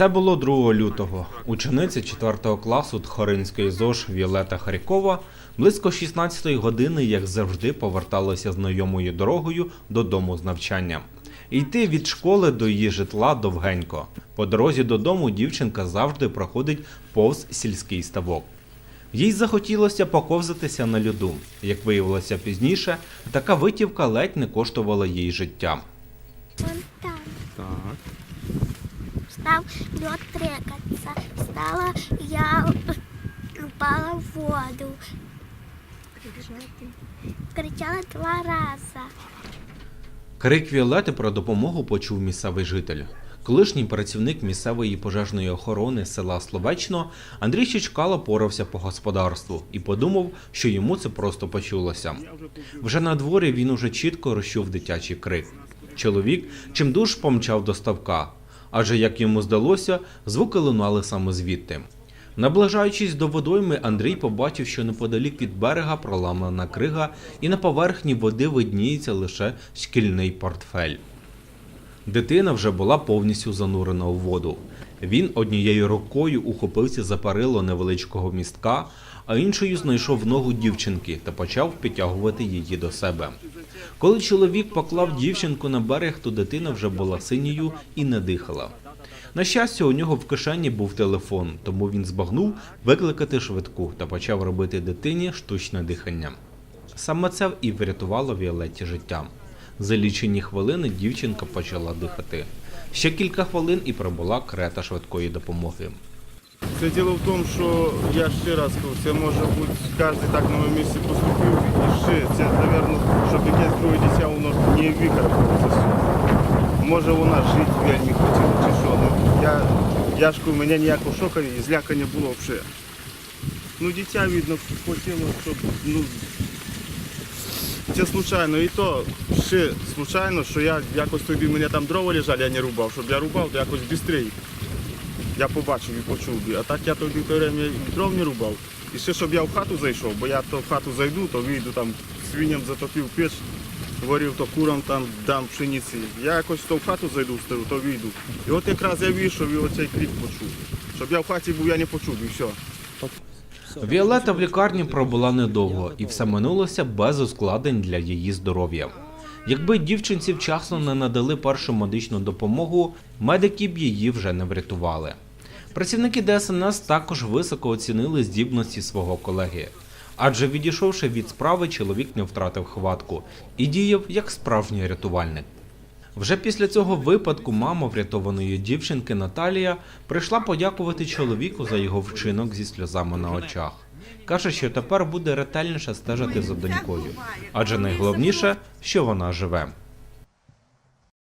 Це було 2 лютого. Учениця 4 класу Тхоринської ЗОЖ Віолета Харікова близько 16-ї години, як завжди, поверталася знайомою дорогою додому з навчання. Йти від школи до її житла довгенько. По дорозі додому дівчинка завжди проходить повз сільський ставок. Їй захотілося поковзатися на льоду. Як виявилося пізніше, така витівка ледь не коштувала їй життя. Стал лед трекаться. Стала я упала в воду. Кричала два раза. Крик Віолети про допомогу почув місцевий житель. Колишній працівник місцевої пожежної охорони села Словечно Андрій Чичкало порався по господарству і подумав, що йому це просто почулося. Вже на дворі він уже чітко розчув дитячий крик. Чоловік чимдуж помчав до ставка, адже як йому здалося, звуки лунали саме звідти. Наближаючись до водойми, Андрій побачив, що неподалік від берега проламана крига, і на поверхні води видніється лише шкільний портфель. Дитина вже була повністю занурена у воду. Він однією рукою ухопився за парило невеличкого містка, а іншою знайшов ногу дівчинки та почав підтягувати її до себе. Коли чоловік поклав дівчинку на берег, то дитина вже була синьою і не дихала. На щастя, у нього в кишені був телефон, тому він збагнув викликати швидку та почав робити дитині штучне дихання. Саме це і врятувало Віолетті життя. За лічені хвилини дівчинка почала дихати. Ще кілька хвилин і прибула крета швидкої допомоги. Це діло в тому, що я ще раз кажу, це може бути кожен так на моєму місці поступив і ще це, мабуть, щоб якесь друге дитя не викарабкалося. Може вона жити вельми хотіла чи що. Ну, я, я ж у мене ніякого шока і зляка не було взагалі. Ну, дитя, видно, хотіло, щоб, ну, це случайно. І то ще случайно, що я якось тобі мене там дрова лежали, я не рубав, щоб я рубав, то якось швидше. Я побачив і почув би. А так я тоді в і дров не рубав. І ще щоб я в хату зайшов, бо я то в хату зайду, то вийду там свиням затопив печ, варив, то курам там дам пшениці. Я якось то в хату зайду, стою, то вийду. І от якраз я вийшов і оцей крик почув. Щоб я в хаті був, я не почув, і все. Віолета в лікарні пробула недовго, і все минулося без ускладнень для її здоров'я. Якби дівчинці вчасно не надали першу медичну допомогу, медики б її вже не врятували. Працівники ДСНС також високо оцінили здібності свого колеги. Адже відійшовши від справи, чоловік не втратив хватку і діяв як справжній рятувальник. Вже після цього випадку мама врятованої дівчинки Наталія прийшла подякувати чоловіку за його вчинок зі сльозами на очах. Каже, що тепер буде ретельніше стежити за донькою, адже найголовніше, що вона живе.